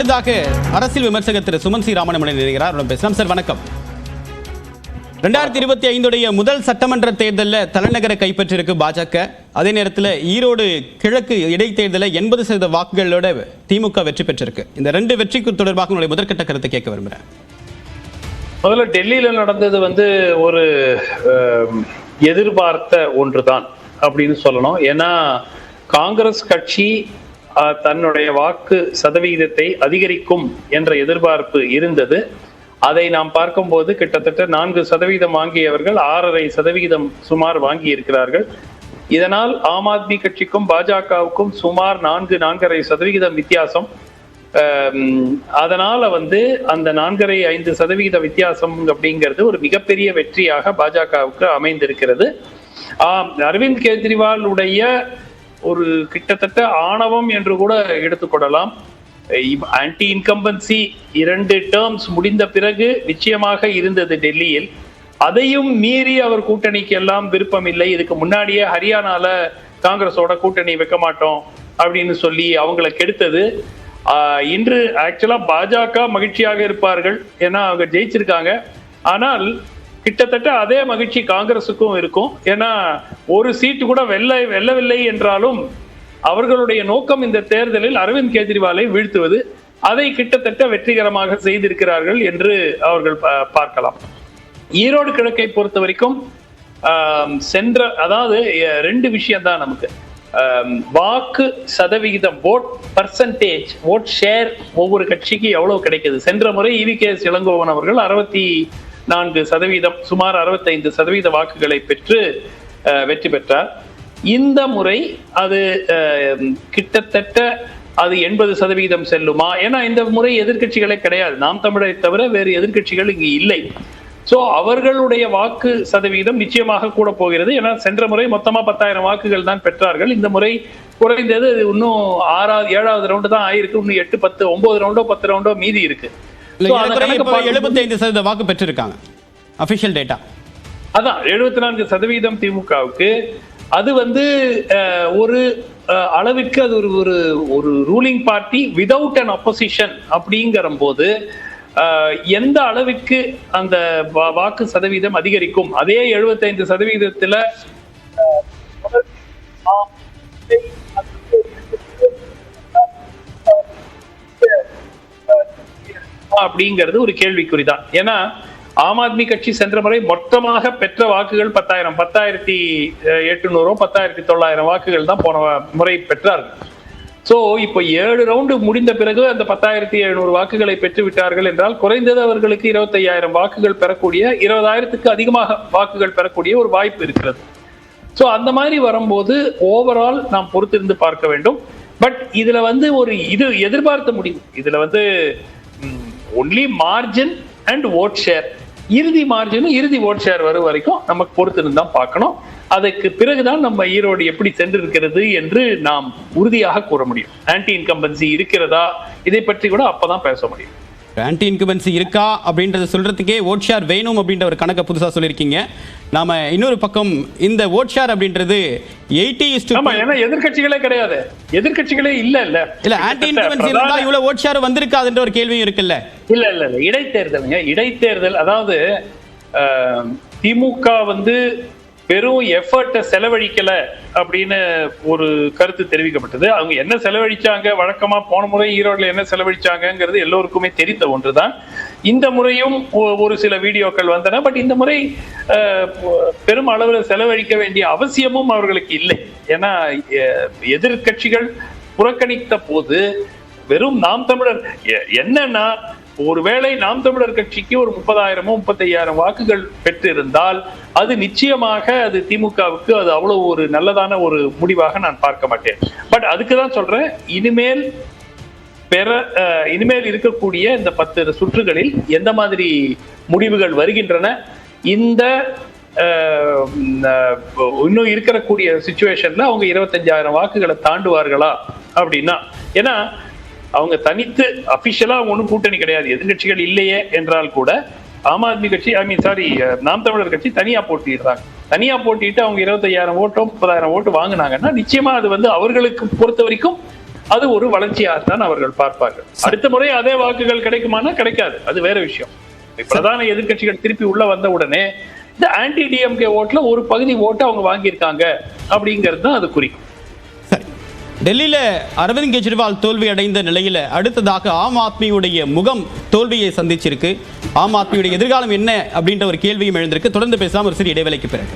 அடுத்ததாக அரசியல் விமர்சகர் திரு சுமன் சி ராமனமணி நினைக்கிறார் பேசலாம். சார் வணக்கம். ரெண்டாயிரத்தி இருபத்தி ஐந்துடைய முதல் சட்டமன்ற தேர்தலில் தலைநகரை கைப்பற்றியிருக்கு பாஜக. அதே நேரத்தில் ஈரோடு கிழக்கு இடைத்தேர்தலில் எண்பது சதவீத வாக்குகளோட திமுக வெற்றி பெற்றிருக்கு. இந்த ரெண்டு வெற்றிக்கு தொடர்பாக உங்களுடைய முதற்கட்ட கருத்தை கேட்க விரும்புகிறேன் முதல்ல டெல்லியில நடந்தது வந்து ஒரு எதிர்பார்த்த ஒன்று தான் அப்படின்னு சொல்லணும். ஏன்னா காங்கிரஸ் கட்சி தன்னுடைய வாக்கு சதவிகிதத்தை அதிகரிக்கும் என்ற எதிர்பார்ப்பு இருந்தது. அதை நாம் பார்க்கும்போது கிட்டத்தட்ட நான்கு சதவீதம் வாங்கியவர்கள் ஆறரை சதவிகிதம் சுமார் வாங்கி இருக்கிறார்கள் இதனால் ஆம் ஆத்மி கட்சிக்கும் பாஜகவுக்கும் சுமார் நான்கு நான்கரை சதவிகிதம் வித்தியாசம். அதனால வந்து அந்த நான்கரை ஐந்து சதவிகித வித்தியாசம் அப்படிங்கிறது ஒரு மிகப்பெரிய வெற்றியாக பாஜகவுக்கு அமைந்திருக்கிறது. ஆம், அரவிந்த் கெஜ்ரிவால் உடைய ஒரு கிட்டத்தட்ட ஆணவம் என்று கூட எடுத்துக்கொள்ளலாம் ஆன்டி இன்கம்பன்சி இரண்டு டேர்ம்ஸ் முடிந்த பிறகு நிச்சயமாக இருந்தது டெல்லியில். அதையும் மீறி அவர் கூட்டணிக்கு எல்லாம் விருப்பம் இல்லை. இதுக்கு முன்னாடியே ஹரியானால காங்கிரஸோட கூட்டணி வைக்க மாட்டோம் அப்படின்னு சொல்லி அவங்கள கெடுத்தது. இன்று ஆக்சுவலா பாஜக மகிழ்ச்சியாக இருப்பார்கள் ஏன்னா அவங்க ஜெயிச்சிருக்காங்க. ஆனால் கிட்டத்தட்ட அதே மகிழ்ச்சி காங்கிரஸுக்கும் இருக்கும். ஏன்னா ஒரு சீட்டு கூட வெல்ல வெல்லவில்லை என்றாலும் அவர்களுடைய நோக்கம் இந்த தேர்தலில் அரவிந்த் கெஜ்ரிவாலை வீழ்த்துவது அதை கிட்டத்தட்ட வெற்றிகரமாக செய்திருக்கிறார்கள் என்று அவர்கள் பார்க்கலாம். ஈரோடு கிழக்கை பொறுத்த வரைக்கும் சென்ற அதாவது ரெண்டு விஷயம் தான் நமக்கு. வாக்கு சதவிகிதம் ஓட் பர்சன்டேஜ் ஓட் ஷேர் ஒவ்வொரு கட்சிக்கு எவ்வளவு கிடைக்குது? சென்ற முறை இவி கே எஸ் இளங்கோவன் அவர்கள் அறுபத்தி நான்கு சதவீதம் சுமார் அறுபத்தைந்து சதவீத வாக்குகளை பெற்று வெற்றி பெற்றார். இந்த முறை அது கிட்டத்தட்ட அது எண்பது சதவீதம் செல்லுமா? ஏன்னா இந்த முறை எதிர்க்கட்சிகளே கிடையாது. நாம் தமிழரை தவிர வேறு எதிர்க்கட்சிகள் இங்கு இல்லை. ஸோ அவர்களுடைய வாக்கு சதவீதம் நிச்சயமாக கூட போகிறது. ஏன்னா சென்ற முறை மொத்தமாக பத்தாயிரம் வாக்குகள் தான் பெற்றார்கள். இந்த முறை குறைந்தது இன்னும் ஆறாவது ஏழாவது ரவுண்டு தான் ஆயிருக்கு. இன்னும் எட்டு பத்து ஒன்பது ரவுண்டோ பத்து ரவுண்டோ மீதி இருக்கு. So, அந்த கணக்கு பார்க்கும்போது- எழுபத்தி ஐந்து சதவீத வாக்கு பெற்றிருக்காங்க. அபிஷியல் டேட்டா அதான் எழுபத்தி நான்கு சதவீதம் திமுகவுக்கு அது வந்து ஒரு அளவிற்கு அது ஒரு ஒரு ஒரு ruling party without an opposition அப்படிங்கிற போது எந்த அளவிற்கு அந்த வாக்கு சதவீதம் அதிகரிக்கும்? அதே 75% சதவீதத்துல அப்படிங்கிறது ஒரு கேள்விக்குறி தான் ஏன்னா ஆம் ஆத்மி கட்சி சென்ற முறை மொத்தமாக பெற்ற வாக்குகள் பத்தாயிரம். பத்தாயிரத்தி எட்டுநூறோ பத்தாயிரத்தி தொள்ளாயிரம் வாக்குகள் தான் போன முறை பெற்றார்கள். சோ இப்போ ஏழு ரவுண்டு முடிந்த பிறகு அந்த பத்தாயிரத்தி எழுநூறு வாக்குகளை பெற்று விட்டார்கள் என்றால் குறைந்தது அவர்களுக்கு இருபத்தையாயிரம் வாக்குகள் பெறக்கூடிய இருபதாயிரத்துக்கு அதிகமாக வாக்குகள் பெறக்கூடிய ஒரு வாய்ப்பு இருக்கிறது. சோ அந்த மாதிரி வரும்போது ஓவரால் நாம் பொறுத்திருந்து பார்க்க வேண்டும். பட் இதுல வந்து ஒரு இது எதிர்பார்த்த முடியும் இதுல வந்து only margin and vote share இறுதி மார்ஜினும் இறுதி ஓட் ஷேர் வரும் வரைக்கும் நமக்கு பொறுத்திருந்து தான் பார்க்கணும். அதுக்கு பிறகுதான் நம்ம ஈரோடு எப்படி சென்றிருக்கிறது என்று நாம் உறுதியாக கூற முடியும். ஆன்டி இன்கம்பன்சி இருக்கிறதா? இதை பற்றி கூட அப்பதான் பேச முடியும். ஆன்டி இன்குபன்சி இருக்கா அப்படின்றத சொல்றதுக்கே ஓட் ஷேர் வேணும் அப்படின்ற ஒரு கணக்கை புதுசா சொல்லியிருக்கீங்க. நாம இன்னொரு பக்கம் இந்த ஓட் ஷேர் அப்படின்றது எயிட்டி இஸ் ஆமா ஏன்னா எதிர்க்கட்சிகளே கிடையாது. எதிர்க்கட்சிகளே இல்ல இல்ல. இல்ல ஆன்டி இன்குபன்சி இருந்தா இவ்வளவு ஓட் ஷேர் வந்திருக்காதுன்ற ஒரு கேள்வியும் இருக்குல்ல. இல்ல இல்ல இல்ல. இடைத்தேர்தலுங்க. இடைத்தேர்தல் அதாவது திமுக வந்து பெரும் எஃபர்ட்டை செலவழிக்கல அப்படின்னு ஒரு கருத்து தெரிவிக்கப்பட்டது. அவங்க என்ன செலவழிச்சாங்க? வழக்கமா போன முறை ஈரோடுல என்ன செலவழிச்சாங்கங்கிறது எல்லோருக்குமே தெரிந்த ஒன்றுதான். இந்த முறையும் ஒ- ஒரு சில வீடியோக்கள் வந்தன. பட் இந்த முறை பெரும் அளவில் செலவழிக்க வேண்டிய அவசியமும் அவர்களுக்கு இல்லை. ஏன்னா எதிர்கட்சிகள் எதிர்க்கட்சிகள் புறக்கணித்த போது வெறும் நாம் தமிழர் என்னன்னா ஒருவேளை நாம் தமிழர் கட்சிக்கு ஒரு முப்பதாயிரமோ முப்பத்தையாயிரம் வாக்குகள் பெற்றிருந்தால் அது நிச்சயமாக அது திமுகவுக்கு அது அவ்வளவு ஒரு நல்லதான ஒரு முடிவாக நான் பார்க்க மாட்டேன். பட் அதுக்கு தான் சொல்றேன் இனிமேல் பெற அஹ், இனிமேல் இருக்கக்கூடிய இந்த பத்து சுற்றுகளில் எந்த மாதிரி முடிவுகள் வருகின்றன இந்த இன்னும் இருக்கிறக்கூடிய சுச்சுவேஷன்ல அவங்க இருபத்தஞ்சாயிரம் வாக்குகளை தாண்டுவார்களா அப்படின்னா ஏன்னா அவங்க தனித்து அபிஷியலா அவங்க ஒன்றும் கூட்டணி கிடையாது. எதிர்கட்சிகள் இல்லையே என்றால் கூட ஆம் ஆத்மி கட்சி ஐ மீன் சாரி நாம் தமிழர் கட்சி தனியா போட்டிடுறாங்க தனியா போட்டிட்டு அவங்க இருபத்தையாயிரம் ஓட்டோ முப்பதாயிரம் ஓட்டு வாங்கினாங்கன்னா நிச்சயமா அது வந்து அவர்களுக்கு பொறுத்த வரைக்கும் அது ஒரு வளர்ச்சியாகத்தான் அவர்கள் பார்ப்பார்கள். அடுத்த முறை அதே வாக்குகள் கிடைக்குமானா கிடைக்காது. அது வேற விஷயம். பிரதான எதிர்க்கட்சிகள் திருப்பி உள்ள வந்த உடனே இந்த ஆன்டி டிஎம்கே ஓட்டுல ஒரு பகுதி ஓட்டு அவங்க வாங்கியிருக்காங்க அப்படிங்கிறது தான் அது குறிக்கும். டெல்லியில அரவிந்த் கெஜ்ரிவால் தோல்வி அடைந்த நிலையில அடுத்ததாக ஆம் ஆத்மியுடைய முகம் தோல்வியை சந்திச்சிருக்கு. ஆம் ஆத்மியுடைய எதிர்காலம் என்ன அப்படின்ற ஒரு கேள்வியும் எழுந்திருக்கு. தொடர்ந்து பேசலாம். ஒரு சிறு இடைவேளைக்கு பிறகு.